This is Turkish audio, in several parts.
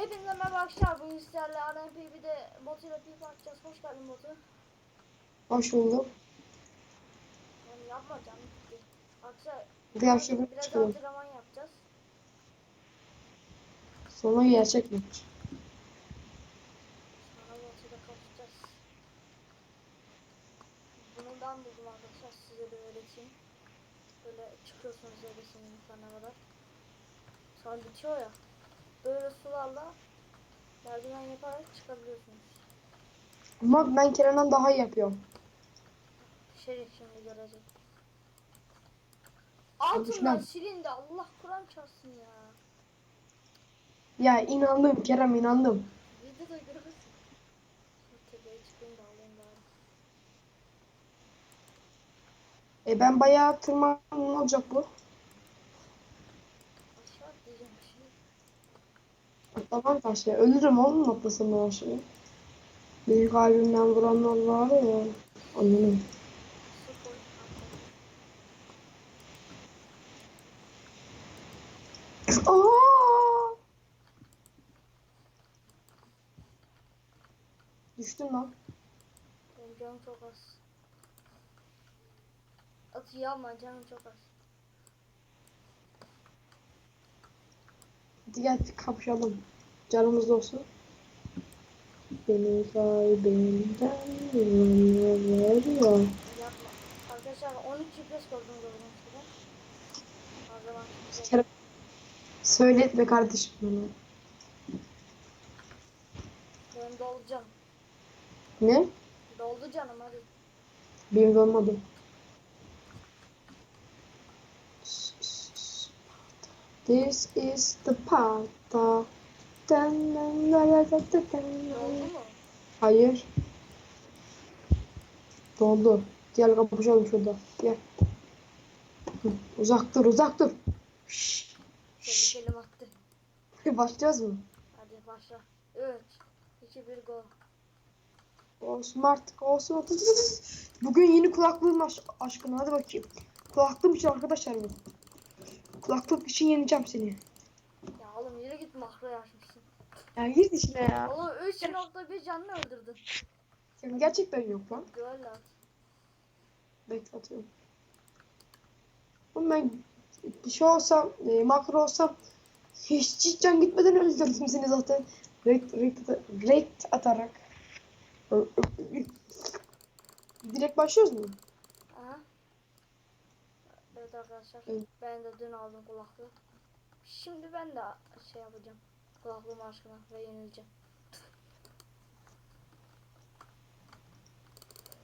Hepinize merhaba arkadaşlar. Bugün sizlerle RMP bir de bot ile pip atacağız. Hoş geldin botu. Hoş bulduk. Yani yapma canım. Arkadaşlar Bir akşam biraz çıkalım. antrenman yapacağız. Sonra gerçek maç. Sonra bot ile kapışacağız. Bunu ben buldum arkadaşlar. Size de öğreteyim. Böyle çıkıyorsunuz evresinin yukarına kadar. Sonra bitiyor ya. Böyle sularla merdiven yaparak çıkabiliyorsunuz. Ama ben Kerem'den daha iyi yapıyorum. Şerif şimdi görecek. Altından silindi Allah Kur'an çarpsın ya. Ya inandım Kerem inandım. Videoda görürsün. Şu tepeye çıkayım da alayım bari. E ben bayağı tırmandım ne olacak bu? Aşağı diyeceğim bir şey. Atlamam taşla. Ölürüm oğlum atlasam ben aşağıya. Benim kalbimden vuranlar var ya. Anladım. Aa! Düştüm lan. Benim canım çok az. Atı yapma canım çok az. Hadi gel kapışalım. Canımız olsun. Benim kalbimden vuranlar var. Yapma. Arkadaşlar 13 GPS koydum gördüğünüz gibi. O zaman Kerem. Söyletme kardeşim bana. benim doldu canım. Ne? Doldu canım hadi. Benim de olmadı. This is the Sparta. Hayır. Doldu. Gel kapışalım şurada. Gel. Hı, Uzak dur, uzak dur. Şşş. Tehlikeli attı. Başlayacağız mı? Hadi başla. 3, 2, 1 go. Olsun artık, olsun artık. Bugün yeni kulaklığım aş aşkına. Hadi bakayım. Kulaklığım için arkadaşlar bu. Kulaklık için yeneceğim seni. Ya oğlum yürü git açmışsın. Ya gir içine ya. Oğlum 3.1 canlı öldürdün. Senin gerçekten yok lan. At. Bekle atıyorum. Oğlum ben bir şey olsam, e, makro olsam hiç cidden gitmeden öldürdüm seni zaten. Rekt, rekt, rekt atarak. Direkt başlıyoruz mu? Aha. Evet arkadaşlar. Evet. Ben de dün aldım kulaklığı. Şimdi ben de şey yapacağım. Kulaklığım aşkına ve yenileceğim.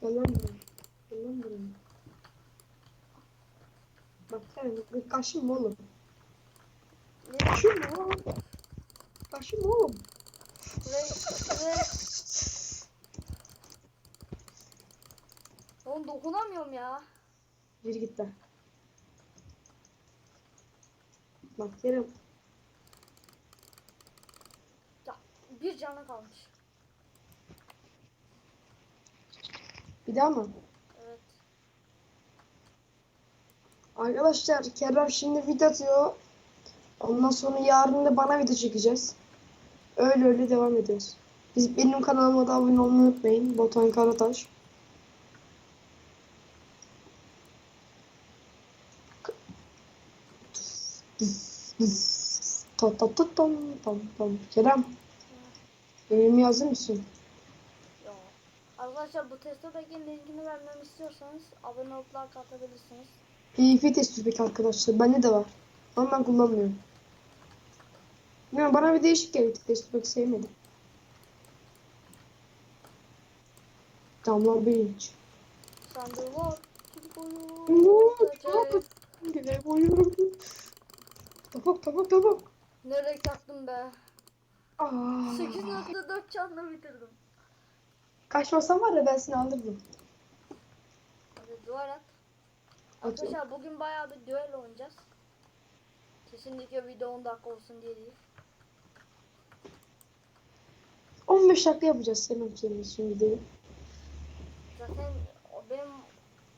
Gel lan buraya. Gel lan buraya. Bak sen kaşınma oğlum. Ne? Kaşınma oğlum. Kaşınma oğlum. Ve, ve... Oğlum dokunamıyorum ya. Yürü git be. Bak Kerem. Ya bir canı kalmış. Bir daha mı? Evet. Arkadaşlar Kerem şimdi video atıyor. Ondan sonra yarın da bana video çekeceğiz. Öyle öyle devam ediyoruz. Biz benim kanalıma da abone olmayı unutmayın. Botan Karataş. Ta ta ta tam tam tam. Kerem. Benim yazır mısın? Yo. Arkadaşlar bu testo peki linkini vermemi istiyorsanız abone olup like atabilirsiniz. PvP testi peki arkadaşlar. Bende de var. Ama ben kullanmıyorum. Ya bana bir değişik geldi. Testi pek sevmedim. Damla Beach. Sandığı var. Tabak tabak tabak. Nereye taktım be? Aa. 8.4 canla bitirdim. Kaçmasam var ya ben seni alırdım. Hadi duvar at. Arkadaşlar bugün bayağı bir düel oynayacağız. Kesinlikle video 10 dakika olsun diye değil. 15 dakika yapacağız senin senin için videoyu. Zaten o benim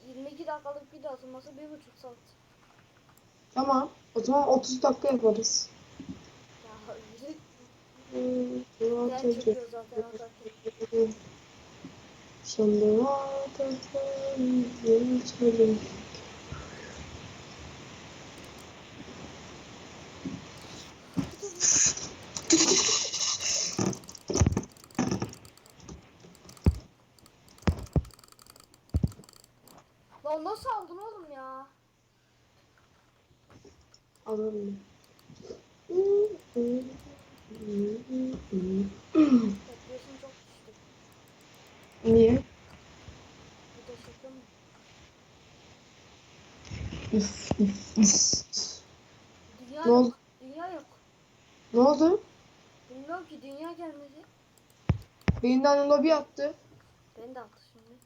22 dakikalık video atılması 1,5 saat. Tamam. O zaman 30 dakika yaparız. Ya atacağım. çekiyor zaten atarken. Şimdi atacağım. Geçelim. Lan nasıl aldın oğlum ya? Alırım. Bekliyorsun çok düştü. Niye? Bir de şaka mı? Üf, üf, üf. Dünya Ne oldu? yok. Dünya yok. Ne oldu? Bilmiyorum ki dünya gelmedi. Birinden lobi attı. Beni de attı şimdi.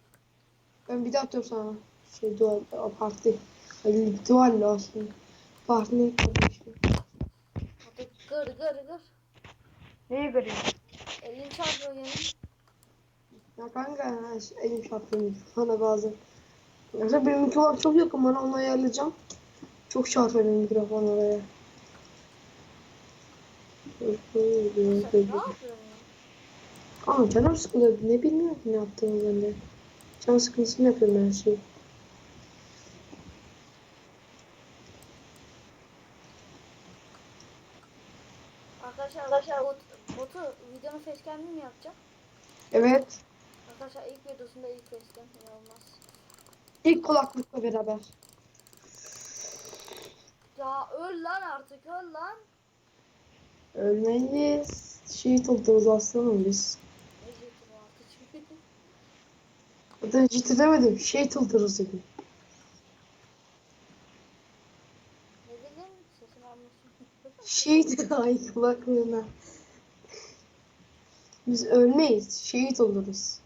Ben bir de atıyorum sana. Şey dual, o parti. Ay, dual aslında. Partinin işte. Hadi gır gır gır. Neyi görüyorsun? Elin çarpıyor yine. Ya kanka elim çarpıyor mikrofona bazen. Yoksa benim mikrofon çok yakın bana onu ayarlayacağım. Çok çarpıyor benim mikrofon oraya. Ama canım sıkılıyor. Ne bilmiyorum ne yaptığımı ben de. Can sıkıntısını yapıyorum her şeyi. Arkadaşlar, Arkadaşlar bot, botu videonun facecam'ini mi yapacak? Evet. Arkadaşlar ilk videosunda ilk facecam inanılmaz. İlk kulaklıkla beraber. Ya öl lan artık öl lan. Ölmeyiz. Şehit oluruz aslanım biz. O. Hatta ciddi demedim. Şehit oluruz dedim. ne dedin? Sesini almışsın. Şehit ay kulaklığına. Biz ölmeyiz. Şehit oluruz.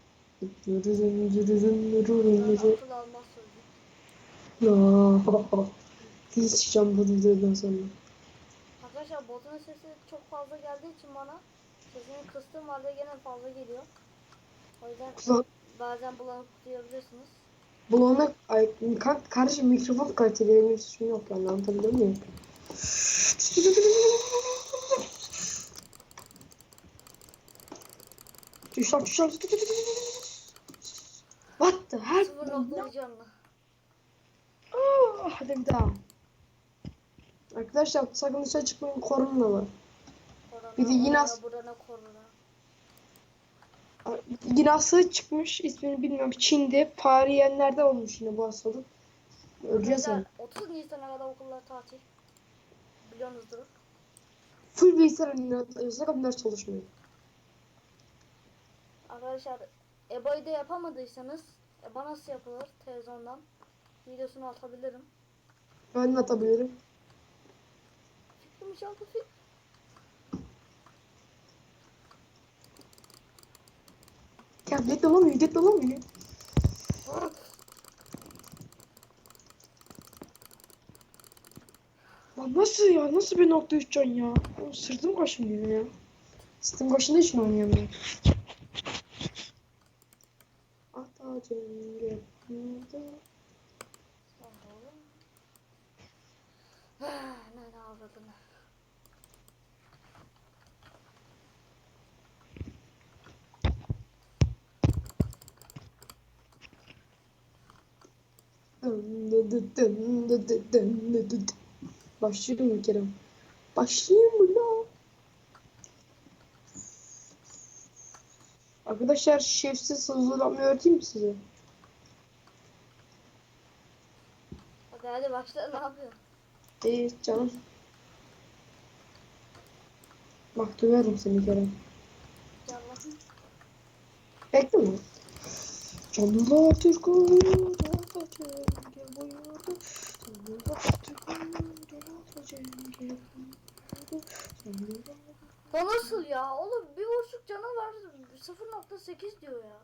Akıl almaz sözü. Dil çıkacağım bu videodan sonra. Arkadaşlar botun sesi çok fazla geldiği için bana sesini kıstığım halde gene fazla geliyor. O yüzden Kulak, bazen bulanık duyabilirsiniz. bulanık, ay, ka kardeşim mikrofon kaliteli benim bir suçum yok yani anlatabiliyor muyum? Düş lan düş lan. What the hell? Sıfır noktalı canlı. Aa, Hadi bir daha. Arkadaşlar sakın dışarı çıkmayın korona var. Korona, Bir de yine orana, as- burana korona. Yine hastalık çıkmış ismini bilmiyorum. Çin'de fare yiyenlerde olmuş yine bu hastalık. Öleceğiz. Arkadaşlar 30 Nisan'a kadar okullar tatil. Biliyorsunuzdur. Full bilgisayar oynuyoruz. Sakın ders çalışmıyor. Arkadaşlar EBA'yı da yapamadıysanız EBA nasıl yapılır televizyondan videosunu atabilirim. Ben de atabilirim. Fikrim çaldı fik. Tablet dolamıyor, tablet dolamıyor. Lan nasıl ya? Nasıl bir nokta üç can ya? Oğlum Sırtım kaşınıyor ya. Sırtım kaşındığı için oynuyorum Atacağım gökyüzü. Nerede avradın? Dın dı dı dın dı dı dın dı dı dı. Başlıyorum bir kere. Başlayayım mı lan? Arkadaşlar şefsiz hazırlanmayı öğreteyim mi size? Hadi hadi başla ne yapıyorsun? İyi canım. Bak duyarım seni Kerem. Canlı. Bekle mi? Canlılar Türk oyunu Cenge buyurdu. Canlılar Türk oyunu Cenge buyurdu. Canlılar O nasıl ya? Oğlum bir buçuk canı var. 0.8 diyor ya.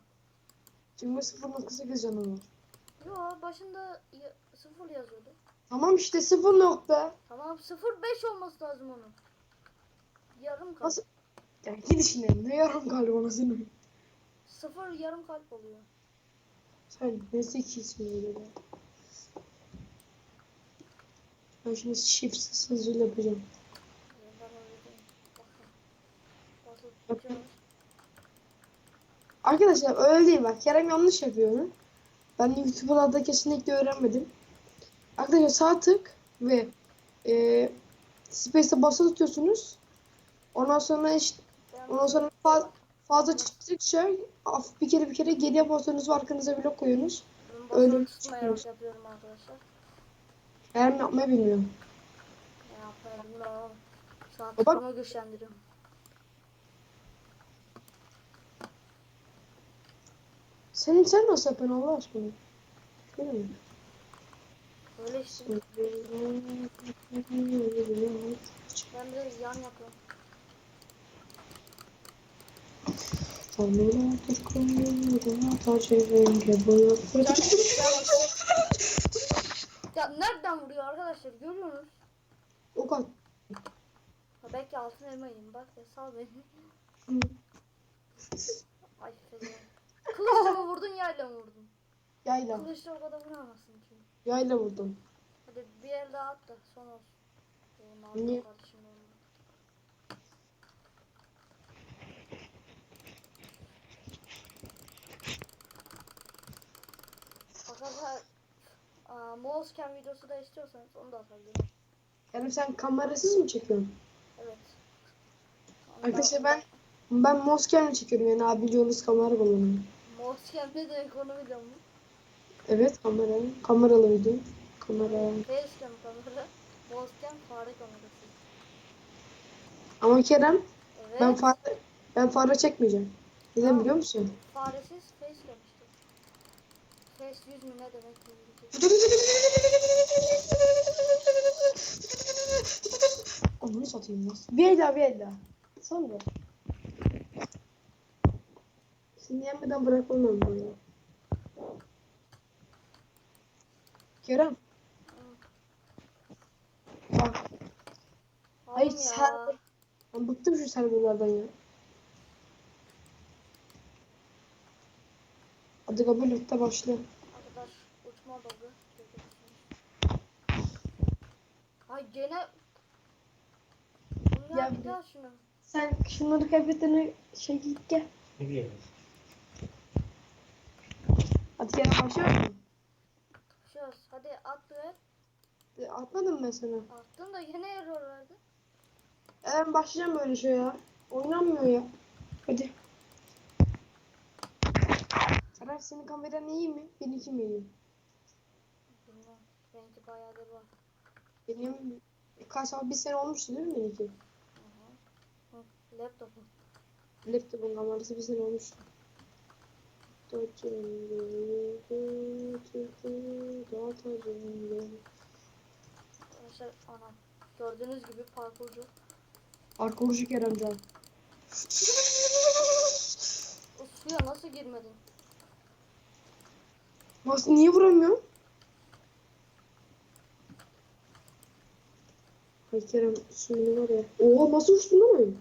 Şimdi 0.8 canım var. Yo başında ya- sıfır yazıyordu. Tamam işte 0 nokta. Tamam 0.5 olması lazım onun. Yarım kalp. Nasıl? Ya git işine. Ne yarım galiba anasını. Sıfır yarım kalp oluyor. Sen ne zekisin öyle be. Ben şimdi şifsiz hızlı yapacağım. Tutuyoruz. Arkadaşlar öyle değil bak. Kerem yanlış yapıyor onu. Ben YouTube'larda kesinlikle öğrenmedim. Arkadaşlar sağ tık ve e, Space'e basılı tutuyorsunuz. Ondan sonra işte ondan sonra fa- fazla çıktıkça bir kere bir kere geriye basıyorsunuz arkanıza blok koyuyorsunuz. öyle basılı tutmayarak çıkıyor. yapıyorum arkadaşlar. Kerem yapmayı bilmiyor. Ne yapmayı bilmiyorum. Sağ tıkımı güçlendiriyorum. Senin sen nasıl yapıyorsun Allah aşkına? Mi? Böyle işte. Ben de yan yapıyorum. Can, can Ya nereden vuruyor arkadaşlar görüyorsunuz? O kadar. Ha, belki altın elma yiyeyim bak ya sal beni. Ay fena. Kılıçla mı vurdun yayla mı vurdun? Yayla. Kılıçla o kadar vuramazsın çünkü. Yayla vurdum. Hadi bir el daha at da son olsun. Aldım Niye? kardeşim onu. Arkadaşlar aa, Moğolsken videosu da istiyorsanız onu da atabilirim. Yani sen kamerasız mı çekiyorsun? Evet. Onu da- Arkadaşlar ben ben Moskev'le çekiyorum yani abi biliyorsunuz kamera kullanıyorum. Moğolsken ne demek onu biliyor musun? Evet kamera. Kameralı video. Kamera. Facecam kamera. Moğolsken fare kamerası. Ama Kerem Evet. ben fare ben fare çekmeyeceğim. Neden Tamam. biliyor musun? Faresiz facecam işte. Face 100 mü ne demek bilmiyorum. Onu satayım nasıl? Bir el daha bir el daha. Sonra. Seni yenmeden bırakmam bunu. Kerem. Bak. Ay Oğlum ya. sen- Ben bıktım şu serverlardan ya. Hadi kabul et de başla. Arkadaş uçma bug'ı görüyorsunuz. Ay gene Bunlar Ya bir daha şunu. Sen şunları kıyafetlerini şey giy gel. Ne diyorsun? Hadi gel başlıyor musun? Şöyle hadi at. E, Atmadım ben sana. Attın da yine error verdi. E, ben başlayacağım böyle şey ya. Oynanmıyor ya. Hadi. Serap senin kameran iyi mi? Benimki mi iyi? Bilmem. Benimki bayağıdır var. Benim kaç bir sene olmuştu değil mi benimki? Hı hı. Hı, Laptopu. Laptopun kamerası bir sene olmuştu. Arkadaşlar anam. Gördüğünüz gibi parkurcu. Arkeolojik Keremcan. O suya nasıl girmedin? Nasıl niye vuramıyorum? Ay Kerem suyunu var ya. Oo nasıl uçtun lan oyun?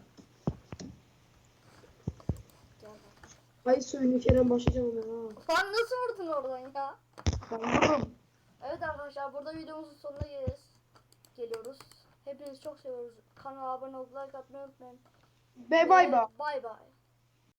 Gel bak. Ay suyunu Kerem başlayacağım ona ha. Lan nasıl vurdun oradan ya? Vururum. Evet arkadaşlar burada videomuzun sonuna geliyoruz. Geliyoruz. Hepinizi çok seviyoruz. Kanala abone olup like atmayı unutmayın. Be bay bay. Bay bay.